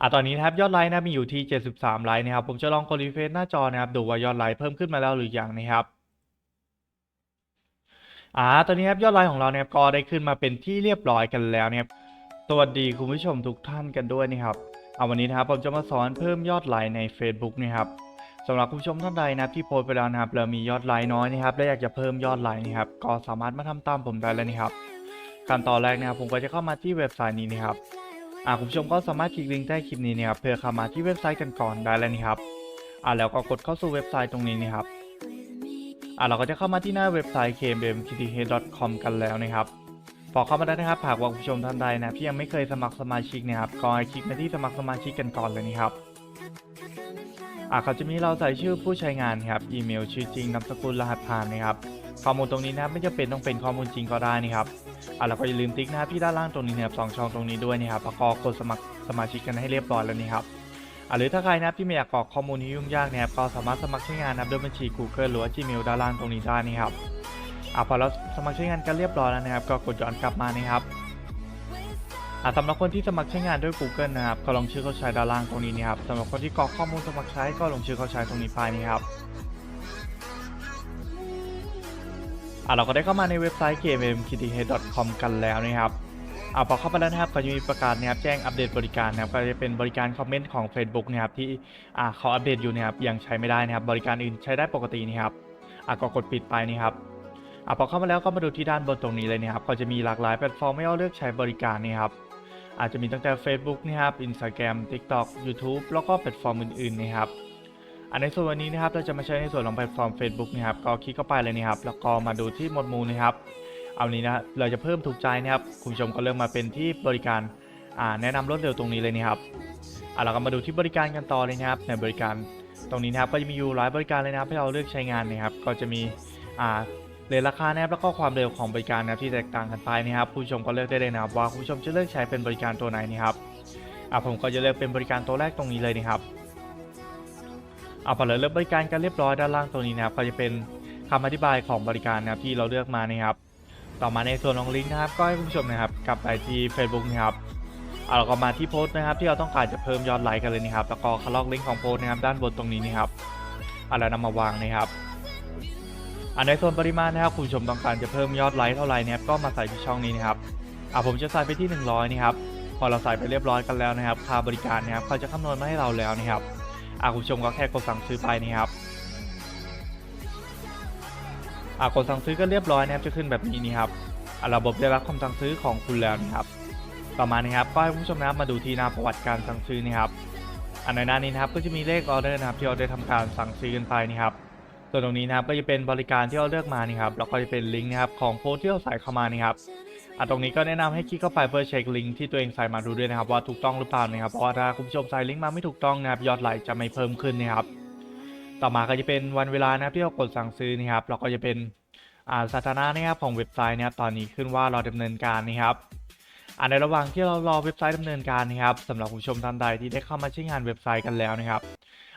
อ่าตอนนี้นะครับยอดไลค์นะมีอยู่ที่ 73 ไลค์นะครับผมจะลองกดรีเฟรชหน้าจอนะครับดูว่ายอดไลค์เพิ่มขึ้นมาแล้วหรือยังนะครับอ่าตอนนี้ครับยอดไลค์ของเราเนี่ยก็ได้ขึ้นมาเป็นที่เรียบร้อยกันแล้วนะครับสวัสดีคุณผู้ชมทุกท่านกันด้วยนะครับเอาวันนี้นะครับผมจะมาสอนเพิ่มยอดไลค์ใน Facebook นะครับสำหรับคุณผู้ชมท่านใดนะครับที่โพสไปแล้วนะครับเรามียอดไลค์น้อยนะครับและอยากจะเพิ่มยอดไลค์นะครับก็สามารถมาทำตามผมได้เลยนะครับขั้นตอนแรกนะครับผมก็จะเข้ามาที่เว็บไซต์นี้นะครับ อ่าคุณผู้ชมก็สามารถคลิกลิงก์ใต้คลิปนี้นะครับเพื่อเข้ามาที่เว็บไซต์กันก่อนได้เลยนะครับอ่าแล้วก็กดเข้าสู่เว็บไซต์ตรงนี้นะครับอ่าเราก็จะเข้ามาที่หน้าเว็บไซต์ kmbmkth.com กันแล้วนะครับพอเข้ามาได้นะครับหากว่าคุณผู้ชมท่านใดนะที่ยังไม่เคยสมัครสมาชิกนะครับก็ให้คลิกมาที่สมัครสมาชิกกันก่อนเลยนะครับอ่าเขาจะมีเราใส่ชื่อผู้ใช้งานครับอีเมลชื่อจริงนามสกุลรหัสผ่านนะครับ ข้อมูลตรงนี้นะครับไม่จำเป็นต้องเป็นข้อมูลจริงก็ได้นะครับอะแล้วก็อย่าลืมติ๊กนะครับที่ด้านล่างตรงนี้นะครับสองช่องตรงนี้ด้วยนะครับแล้วก็กดสมัครสมาชิกกันให้เรียบร้อยแล้วนี่ครับอะหรือถ้าใครนะครับที่ไม่อยากกรอกข้อมูลที่ยุ่งยากนะครับก็สามารถสมัครใช้งานนะครับด้วยบัญชี Google หรือว่า Gmail ด้านล่างตรงนี้ได้นี่ครับอะพอเราสมัครใช้งานกันเรียบร้อยแล้วนะครับ ก็กดย้อนกลับมานะครับอะสำหรับคนที่สมัครใช้งานด้วย Google นะครับก็ลงชื่อเข้าใช้ด้านล่างตรงนี้นะครับสำหรับคนที่กรอกข้อมูลสมัครใช้ก็ลงชื่อเข้าใช้ตรงนี้ไปนี่ครับ อะเราก็ได้เข้ามาในเว็บไซต์ kmmkth.com กันแล้วนะครับอะพอเข้าไปแล้วนะครับก็จะมีประกาศนะครับแจ้งอัปเดตบริการนะครับก็จะเป็นบริการคอมเมนต์ของ Facebook นะครับที่อ่าเขาอัปเดตอยู่นะครับยังใช้ไม่ได้นะครับบริการอื่นใช้ได้ปกตินะครับอะก็กดปิดไปนะครับอะพอเข้ามาแล้วก็มาดูที่ด้านบนตรงนี้เลยนะครับก็จะมีหลากหลายแพลตฟอร์มให้เราเลือกใช้บริการนะครับอาจจะมีตั้งแต่ Facebook นะครับ Instagram TikTok YouTube แล้วก็แพลตฟอร์มอื่นๆนะครับ อันในส่วนวันนี้นะครับเราจะมาใช้ในส่วนของแพลตฟอร์ม Facebook นะครับก็คลิกเข้าไปเลยนะครับแล้วก็มาดูที่หมวดหมู่นะครับ เอานี้นะเราจะเพิ่มถูกใจนะครับคุณผู้ชมก็เลือกมาเป็นที่บริการแนะนำรวดเร็วตรงนี้เลยนะครับอ่าเราก็มาดูที่บริการกันต่อเลยนะครับในบริการตรงนี้นะครับก็จะมีอยู่หลายบริการเลยนะครับให้เราเลือกใช้งานนะครับ ก็จะมีอ่าเรทราคานะครับแล้วก็ความเร็วของบริการนะครับที่แตกต่างกันไปนะครับคุณผู้ชมก็เลือกได้เลยนะครับว่าคุณผู้ชมจะเลือกใช้เป็นบริการตัวไหนนะครับอ่าผมก็จะเลือกเป็นบริการตัวแรกตรงนี้เลยนะครับ เอาพอเราเลือกบริการกันเรียบร้อยด้านล่างตรงนี้นะครับก็จะเป็นคำอธิบายของบริการนะครับที่เราเลือกมานะครับ ต่อมาในส่วนของลิงก์นะครับก็ให้คุณผู้ชมนะครับกลับไปที่ Facebook นะครับเอาเราก็มาที่โพสต์นะครับ ที่เราต้องการจะเพิ่มยอดไลค์กันเลยนะครับแล้วก็คลอกลิงก์ของโพสต์นะครับด้านบนตรงนี้นะครับเอาแล้วนำมาวางนะครับอันในส่วนปริมาณนะครับคุณผู้ชมต้องการจะเพิ่มยอดไลค์เท่าไหร่นะครับก็มาใส่ที่ช่องนี้นะครับอ่าผมจะใส่ไปที่ 100 นะครับพอเราใส่ไปเรียบร้อยกันแล้วนะครับ ค่าบริการนะครับเขาจะคำนวณมาให้เราแล้วนะครับ อะคุณผู้ชมก็แค่กดสั่งซื้อไปนี่ครับอะกดสั่งซื้อก็เรียบร้อยนะครับจะขึ้นแบบนี้นี่ครับอะระบบได้รับคำสั่งซื้อของคุณแล้วนะครับ ต่อมานี่ครับก็ให้คุณผู้ชมนะครับมาดูที่หน้าประวัติการสั่งซื้อนี่ครับอันในหน้านี้นะครับก็จะมีเลขออเดอร์นะครับที่เราได้ทำการสั่งซื้อกันไปนี่ครับส่วนตรงนี้นะครับก็จะเป็นบริการที่เราเลือกมานี่ครับแล้วก็จะเป็นลิงก์นะครับของโพสที่เราใส่เข้ามานี่ครับ อะตรงนี้ก็แนะนำให้คลิกเข้าไปเพื่อเช็คลิงก์ที่ตัวเองใส่มาดูด้วยนะครับว่าถูกต้องหรือเปล่านะครับเพราะว่าถ้าคุณผู้ชมใส่ลิงก์มาไม่ถูกต้องนะครับยอดไลค์จะไม่เพิ่มขึ้นนะครับต่อมาก็จะเป็นวันเวลานะครับที่เรากดสั่งซื้อนะครับแล้วก็จะเป็นอ่าสถานะนะครับของเว็บไซต์นะครับตอนนี้ขึ้นว่าเราดำเนินการนะครับอ่าในระหว่างที่เรารอเว็บไซต์ดำเนินการนะครับสำหรับผู้ชมท่านใดที่ได้เข้ามาใช้งานเว็บไซต์กันแล้วนะครับ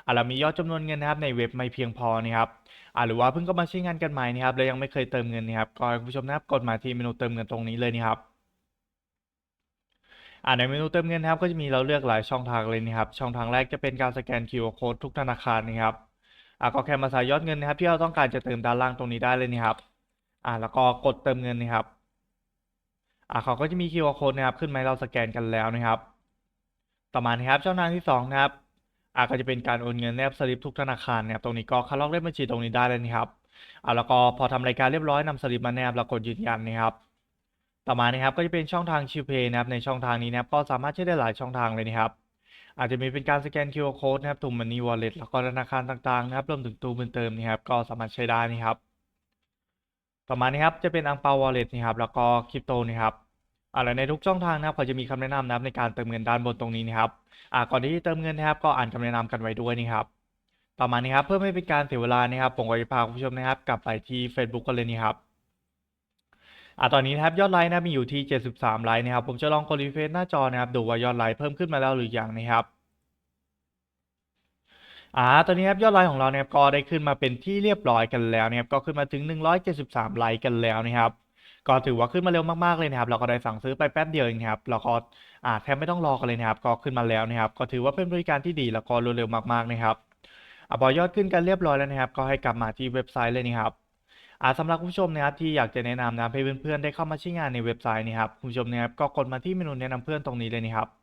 อ่าเรามียอดจำนวนเงินนะครับในเว็บไม่เพียงพอนะครับ อ่าหรือว่าเพิ่งเข้ามาใช้งานกันใหม่นะครับและยังไม่เคยเติมเงินนะครับก็คุณผู้ชมนะครับกดมาที่เมนูเติมเงินตรงนี้เลยนะครับอ่าในเมนูเติมเงินนะครับก็จะมีเราเลือกหลายช่องทางเลยนะครับช่องทางแรกจะเป็นการสแกน QR Code ทุกธนาคารนะครับอ่าก็แค่มาใส่ยอดเงินนะครับ ที่เราต้องการจะเติมด้านล่างตรงนี้ได้เลยนะครับอ่าแล้วก็กดเติมเงินนะครับอ่าเขาก็จะมี QR Code นะครับขึ้นมาเราสแกนกันแล้วนะครับ ต่อมานะครับช่องทางที่สองนะครับ อ่าก็จะเป็นการโอนเงินแนบสลิปทุกธนาคารนะครับตรงนี้ก็คัดลอกเลขบัญชีตรงนี้ได้เลยนะครับอ่าแล้วก็พอทำรายการเรียบร้อยนำสลิปมาแนบแล้วกดยืนยันนะครับต่อมานะครับก็จะเป็นช่องทางชิวเพย์นะครับในช่องทางนี้นะครับก็สามารถใช้ได้หลายช่องทางเลยนะครับ อาจจะมีเป็นการสแกน QR Code นะครับถุงมันนี่วอลเล็ตแล้วก็ธนาคารต่างๆนะครับรวมถึงตู้บุญเติมนะครับก็สามารถใช้ได้นะครับ ต่อมานะครับจะเป็นอังเปาวอลเล็ตนะครับแล้วก็คริปโตนะครับ อ่าแล้วในทุกช่องทางนะครับเขาจะมีคำแนะนำนะครับในการเติมเงินด้านบนตรงนี้นะครับอ่าก่อนที่จะเติมเงินนะครับ ก็อ่านคำแนะนำกันไว้ด้วยนะครับต่อมานะครับเพื่อไม่เป็นการเสียเวลานะครับผมก็จะพาคุณผู้ชมนะครับ กลับไปที่ Facebook กันเลยนี่ครับอ่าตอนนี้นะครับยอดไลค์นะมีอยู่ที่ 73 ไลค์นะครับ ผมจะลองกดรีเฟรชหน้าจอนะครับ ดูว่ายอดไลค์เพิ่มขึ้นมาแล้วหรือยังนะครับอ่าตอนนี้ครับยอดไลค์ของเราเนี่ยก็ได้ขึ้นมาเป็นที่เรียบร้อยกันแล้วนะครับก็ขึ้นมาถึง 173 ไลค์กันแล้วนะครับ ก็ถือว่าขึ้นมาเร็วมากๆเลยนะครับ เราก็ได้สั่งซื้อไปแป๊บเดียวเองครับเราก็อ่าแทบไม่ต้องรอกันเลยนะครับ ก็ขึ้นมาแล้วนะครับ ก็ถือว่าเป็นบริการที่ดีแล้วก็รวดเร็วมากๆนะครับอพอยอดขึ้นกันเรียบร้อยแล้วนะครับ ก็ให้กลับมาที่เว็บไซต์เลยนะครับอาสำหรับผู้ชมนะครับที่อยากจะแนะนำนะให้เพื่อนๆได้เข้ามาใช้งานในเว็บไซต์นี้ครับคุณผู้ชมนะครับก็กดมาที่เมนูแนะนำเพื่อนตรงนี้เลยนะครับ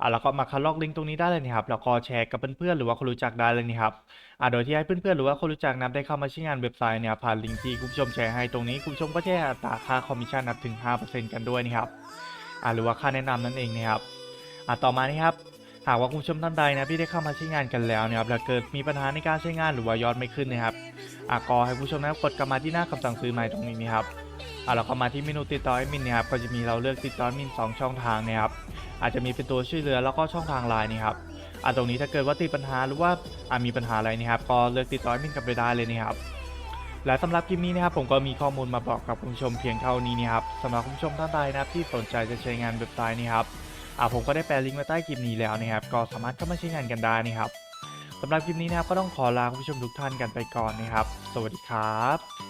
อ่าแล้วก็มาคัดลอกลิงก์ตรงนี้ได้เลยนะครับแล้วก็แชร์กับเพื่อนๆหรือว่าคนรู้จักได้เลยนะครับอ่าโดยที่ให้เพื่อนๆหรือว่าคนรู้จักนับได้เข้ามาใช้งานเว็บไซต์เนี่ยผ่านลิงก์ที่คุณผู้ชมแชร์ให้ตรงนี้คุณผู้ชมก็จะอัตราค่าคอมมิชชั่นนับถึง 5%กันด้วยนะครับอ่าหรือว่าค่าแนะนำนั่นเองนะครับอ่าต่อมานะครับหากว่าคุณผู้ชมท่านใดนะที่ได้เข้ามาใช้งานกันแล้วนะครับแล้วเกิดมีปัญหาในการใช้งานหรือว่ายอดไม่ขึ้นนะครับอ่าก็ให้คุณผู้ชมนะครับกดกลับมาที่หน้าคำสั่งซื้อใหม่ตรงนี้นะครับ อ่าเราเข้ามาที่เมนูติดต่อแอดมินนะครับก็จะมีเราเลือกติดต่อแอดมินสองช่องทางนะครับอาจจะมีเป็นตัวช่วยเหลือแล้วก็ช่องทางไลน์นะครับอะตรงนี้ถ้าเกิดว่าติดปัญหาหรือว่าอะมีปัญหาอะไรนะครับก็เลือกติดต่อแอดมินกลับไปได้เลยนะครับและสำหรับคลิปนี้นะครับผมก็มีข้อมูลมาบอกกับคุณผู้ชมเพียงเท่านี้นะครับสำหรับคุณผู้ชมท่านใดนะครับที่สนใจจะใช้งานเว็บไซต์นี้ครับอะผมก็ได้แปะลิงก์ไว้ใต้คลิปนี้แล้วนะครับ ก็สามารถเข้ามาใช้งานกันได้นะครับสำหรับคลิปนี้นะครับก็ต้องขอลาคุณผู้ชมทุกท่านกันไปก่อนนะครับ สวัสดีครับ